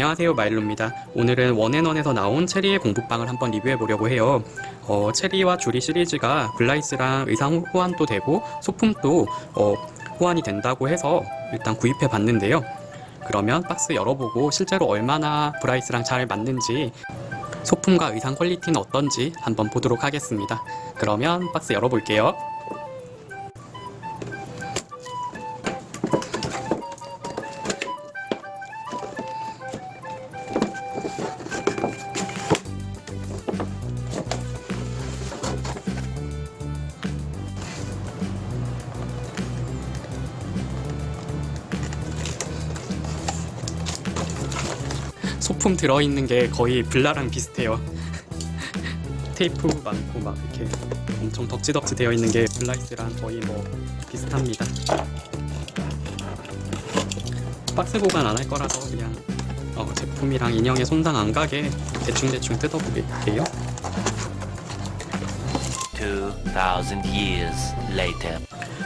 안녕하세요 마일로입니다. 오늘은 원앤원에서 나온 체리의 공부방을 한번 리뷰해 보려고 해요. 어, 체리와 주리 시리즈가 블라이스랑 의상 호환도 되고 소품도 어, 호환이 된다고 해서 일단 구입해 봤는데요. 그러면 박스 열어보고 실제로 얼마나 브라이스랑 잘 맞는지 소품과 의상 퀄리티는 어떤지 한번 보도록 하겠습니다. 그러면 박스 열어볼게요. 소품 들어있는 게 거의 블라랑 비슷해요. 테이프 많고 막 이렇게 엄청 덕지덕지 되어 있는 게 블라이스랑 거의 뭐 비슷합니다. 박스 보관 안 할 거라서 그냥 어, 제품이랑 인형에 손상 안 가게 대충대충 뜯어볼게요. 2000 years later.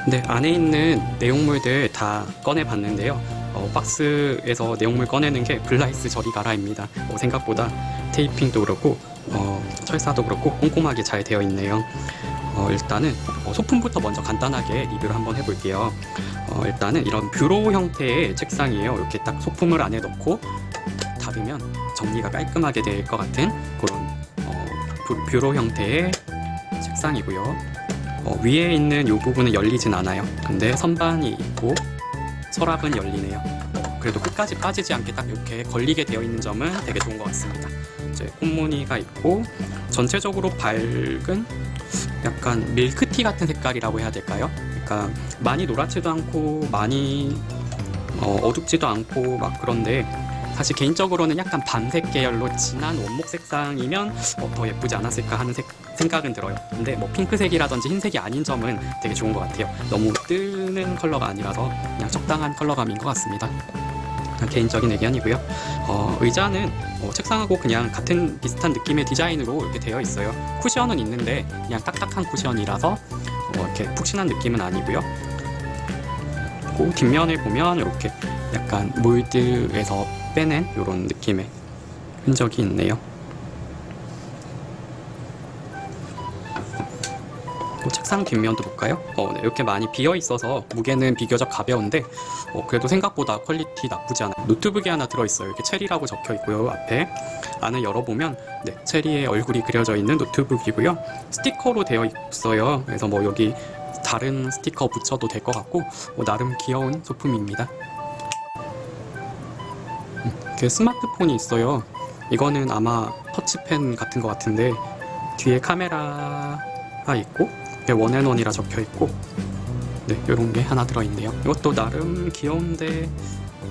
네, 안에 있는 내용물들 다 꺼내봤는데요. 어, 박스에서 내용물 꺼내는 게 블라이스 저리 가라입니다. 어, 생각보다 테이핑도 그렇고 어, 철사도 그렇고 꼼꼼하게 잘 되어 있네요. 어, 일단은 어, 소품부터 먼저 간단하게 리뷰를 한번 해볼게요. 어, 일단은 이런 뷰로 형태의 책상이에요. 이렇게 딱 소품을 안에 넣고 닫으면 정리가 깔끔하게 될 것 같은 그런 어, 뷰- 뷰로 형태의 책상이고요. 어, 위에 있는 이 부분은 열리진 않아요. 근데 선반이 있고 서랍은 열리네요. 어, 그래도 끝까지 빠지지 않게 딱 이렇게 걸리게 되어 있는 점은 되게 좋은 것 같습니다. 이제 꽃무늬가 있고 전체적으로 밝은 약간 밀크티 같은 색깔이라고 해야 될까요? 그러니까 많이 노랗지도 않고 많이 어, 어둡지도 않고 막 그런데 사실 개인적으로는 약간 밤색 계열로 진한 원목 색상이면 어, 더 예쁘지 않았을까 하는 색- 생각은 들어요. 근데 뭐 핑크색이라든지 흰색이 아닌 점은 되게 좋은 것 같아요. 너무 뜨는 컬러가 아니라서 그냥 적당한 컬러감인 것 같습니다. 개인적인 의견이고요. 어, 의자는 어, 책상하고 그냥 같은 비슷한 느낌의 디자인으로 이렇게 되어 있어요. 쿠션은 있는데 그냥 딱딱한 쿠션이라서 어, 이렇게 푹신한 느낌은 아니고요. 그리고 뒷면을 보면 이렇게 약간 몰드에서 빼낸 이런 느낌의 흔적이 있네요. 또 책상 뒷면도 볼까요? 어, 네, 이렇게 많이 비어 있어서 무게는 비교적 가벼운데 어, 그래도 생각보다 퀄리티 나쁘지 않아요. 노트북이 하나 들어있어요. 이렇게 체리라고 적혀 있고요. 앞에 안을 열어보면 네, 체리의 얼굴이 그려져 있는 노트북이고요. 스티커로 되어 있어요. 그래서 뭐 여기 다른 스티커 붙여도 될 것 같고 뭐 나름 귀여운 소품입니다. 음, 이렇게 스마트폰이 있어요. 이거는 아마 터치펜 같은 것 같은데 뒤에 카메라가 있고 원앤원이라 적혀 있고 네 이런 게 하나 들어 있네요. 이것도 나름 귀여운데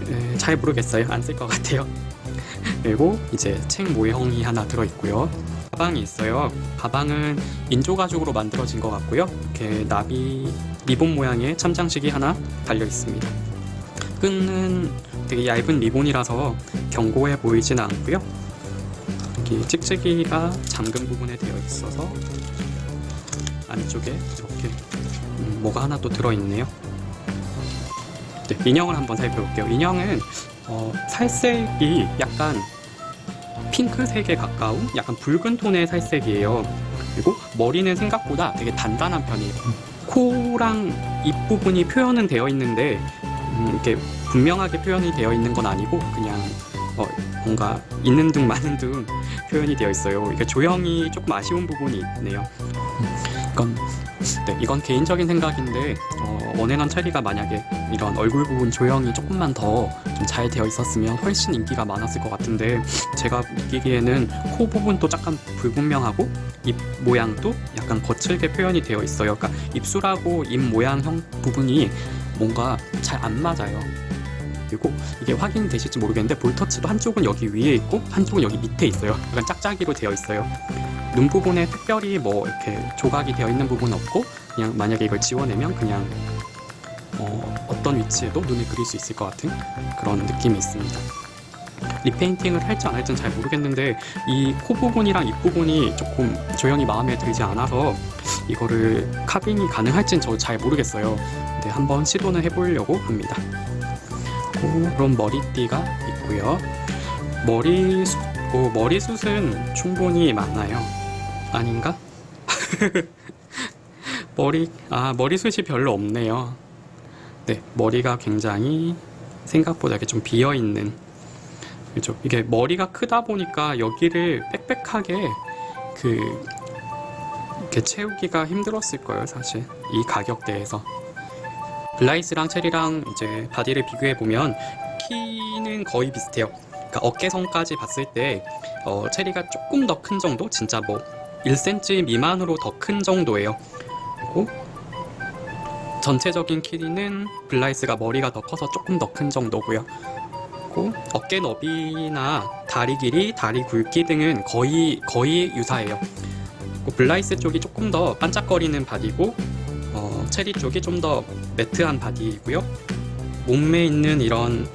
에, 잘 모르겠어요. 안 쓸 것 같아요. 그리고 이제 책 모형이 하나 들어 있고요. 가방이 있어요. 가방은 인조 가죽으로 만들어진 것 같고요. 이렇게 나비 리본 모양의 참장식이 하나 달려 있습니다. 끈은 되게 얇은 리본이라서 견고해 보이진 않고요. 여기 찍찍이가 잠금 부분에 되어 있어서 안쪽에 이렇게 음, 뭐가 하나 또 들어있네요. 네, 인형을 한번 살펴볼게요. 인형은 어, 살색이 약간 핑크색에 가까운 약간 붉은 톤의 살색이에요. 그리고 머리는 생각보다 되게 단단한 편이에요. 코랑 입 부분이 표현은 되어 있는데 음, 이렇게 분명하게 표현이 되어 있는 건 아니고 그냥 어, 뭔가 있는 둥 마는 둥 표현이 되어 있어요. 이게 조형이 조금 아쉬운 부분이 있네요. 음, 이건 네, 이건 개인적인 생각인데 어, 원앤원 체리가 만약에 이런 얼굴 부분 조형이 조금만 더 좀 잘 되어 있었으면 훨씬 인기가 많았을 것 같은데 제가 느끼기에는 코 부분도 약간 불분명하고 입 모양도 약간 거칠게 표현이 되어 있어요. 그러니까 입술하고 입 모양형 부분이 뭔가 잘 안 맞아요. 그리고 이게 확인되실지 모르겠는데 볼터치도 한쪽은 여기 위에 있고 한쪽은 여기 밑에 있어요. 약간 짝짝이로 되어 있어요. 눈 부분에 특별히 뭐 이렇게 조각이 되어 있는 부분은 없고 그냥 만약에 이걸 지워내면 그냥 어, 어떤 위치에도 눈을 그릴 수 있을 것 같은 그런 느낌이 있습니다. 리페인팅을 할지 안 할지는 잘 모르겠는데 이 코 부분이랑 입 부분이 조금 조형이 마음에 들지 않아서 이거를 카빙이 가능할지는 저 잘 모르겠어요. 근데 한번 시도는 해보려고 합니다. 그런 머리띠가 있고요. 머리숱, 어, 머리숱은 충분히 많아요. 아닌가? 머리, 아, 머리숱이 별로 없네요. 네, 머리가 굉장히 생각보다 이렇게 좀 비어 있는. 그죠? 이게 머리가 크다 보니까 여기를 빽빽하게 그, 이렇게 채우기가 힘들었을 거예요, 사실. 이 가격대에서. 블라이스랑 체리랑 이제 바디를 비교해 보면 키는 거의 비슷해요. 그러니까 어깨선까지 봤을 때 어, 체리가 조금 더 큰 정도, 진짜 뭐 1cm 미만으로 더 큰 정도예요. 그리고 전체적인 키는 블라이스가 머리가 더 커서 조금 더 큰 정도고요. 그리고 어깨 너비나 다리 길이, 다리 굵기 등은 거의 거의 유사해요. 그리고 블라이스 쪽이 조금 더 반짝거리는 바디고 어, 체리 쪽이 좀 더 매트한 바디이고요. 몸에 있는 이런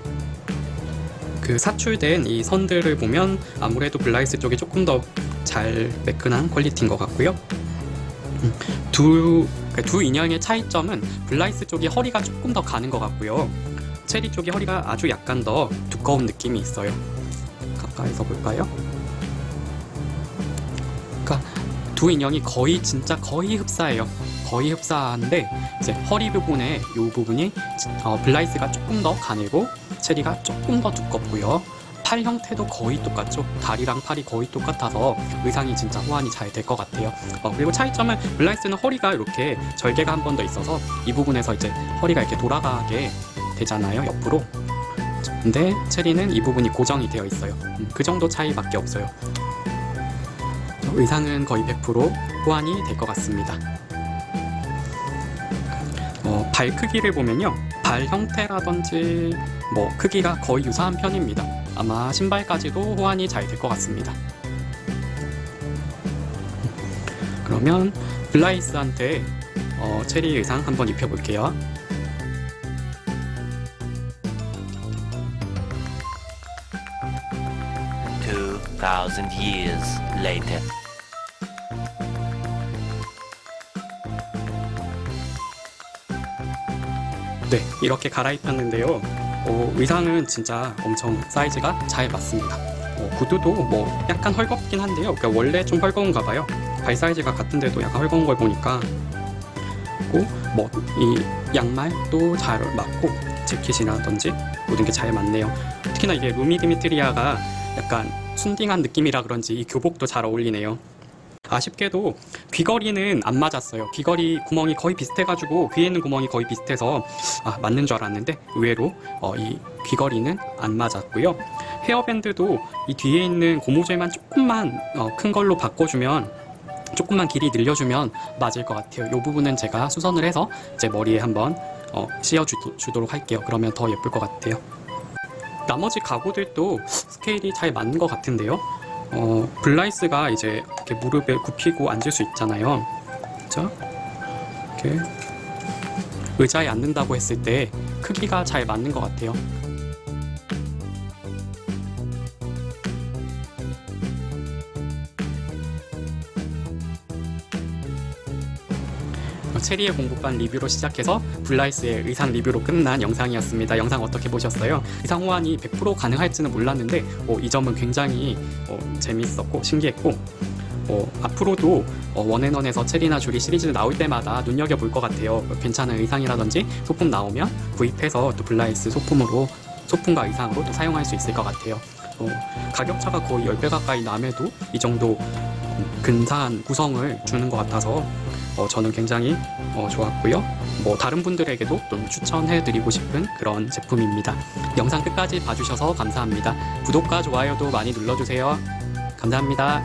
그 사출된 이 선들을 보면 아무래도 블라이스 쪽이 조금 더 잘 매끈한 퀄리티인 것 같고요. 음, 두, 그두 인형의 차이점은 블라이스 쪽이 허리가 조금 더 가는 것 같고요. 체리 쪽이 허리가 아주 약간 더 두꺼운 느낌이 있어요. 가까이서 볼까요? 그러니까 두 인형이 거의 진짜 거의 흡사해요. 거의 흡사한데 이제 허리 부분에 이 부분이 어, 블라이스가 조금 더 가늘고 체리가 조금 더 두껍고요. 팔 형태도 거의 똑같죠. 다리랑 팔이 거의 똑같아서 의상이 진짜 호환이 잘 될 것 같아요. 어, 그리고 차이점은 블라이스는 허리가 이렇게 절개가 한 번 더 있어서 이 부분에서 이제 허리가 이렇게 돌아가게 되잖아요. 옆으로. 근데 체리는 이 부분이 고정이 되어 있어요. 음, 그 정도 차이밖에 없어요. 의상은 거의 100% 호환이 될 것 같습니다. 어, 발 크기를 보면요. 발 형태라든지 뭐 크기가 거의 유사한 편입니다. 아마 신발까지도 호환이 잘 될 것 같습니다. 그러면 블라이스한테 어, 체리 의상 한번 입혀볼게요. Two thousand years later. 네, 이렇게 갈아입혔는데요. 어, 의상은 진짜 엄청 사이즈가 잘 맞습니다. 어, 구두도 뭐 약간 헐겁긴 한데요. 그러니까 원래 좀 헐거운가 봐요. 발 사이즈가 같은데도 약간 헐거운 걸 보니까. 그리고 뭐 이 양말도 잘 맞고 재킷이라든지 모든 게 잘 맞네요. 특히나 이게 루미 디미트리아가 약간 순딩한 느낌이라 그런지 이 교복도 잘 어울리네요. 아쉽게도 귀걸이는 안 맞았어요. 귀걸이 구멍이 거의 비슷해가지고 귀에 있는 구멍이 거의 비슷해서 아, 맞는 줄 알았는데 의외로 어, 이 귀걸이는 안 맞았고요. 헤어밴드도 이 뒤에 있는 고무줄만 조금만 어, 큰 걸로 바꿔주면 조금만 길이 늘려주면 맞을 것 같아요. 이 부분은 제가 수선을 해서 이제 머리에 한번 어, 씌워주도록 할게요. 그러면 더 예쁠 것 같아요. 나머지 가구들도 스케일이 잘 맞는 것 같은데요. 어, 블라이스가 이제 이렇게 무릎에 굽히고 앉을 수 있잖아요. 그죠? 이렇게 의자에 앉는다고 했을 때 크기가 잘 맞는 것 같아요. 어, 체리의 공부반 리뷰로 시작해서 블라이스의 의상 리뷰로 끝난 영상이었습니다. 영상 어떻게 보셨어요? 의상 호환이 100% 가능할지는 몰랐는데 어, 이 점은 굉장히 어, 재밌었고 신기했고 어, 앞으로도 어, 원앤원에서 체리나 주리 시리즈 나올 때마다 눈여겨볼 것 같아요. 괜찮은 의상이라든지 소품 나오면 구입해서 또 블라이스 소품으로 소품과 의상으로 또 사용할 수 있을 것 같아요. 어, 가격 차가 거의 10배 가까이 남에도 이 정도 음, 근사한 구성을 주는 것 같아서 어, 저는 굉장히 어, 좋았고요. 뭐 다른 분들에게도 좀 추천해드리고 싶은 그런 제품입니다. 영상 끝까지 봐주셔서 감사합니다. 구독과 좋아요도 많이 눌러주세요. 감사합니다.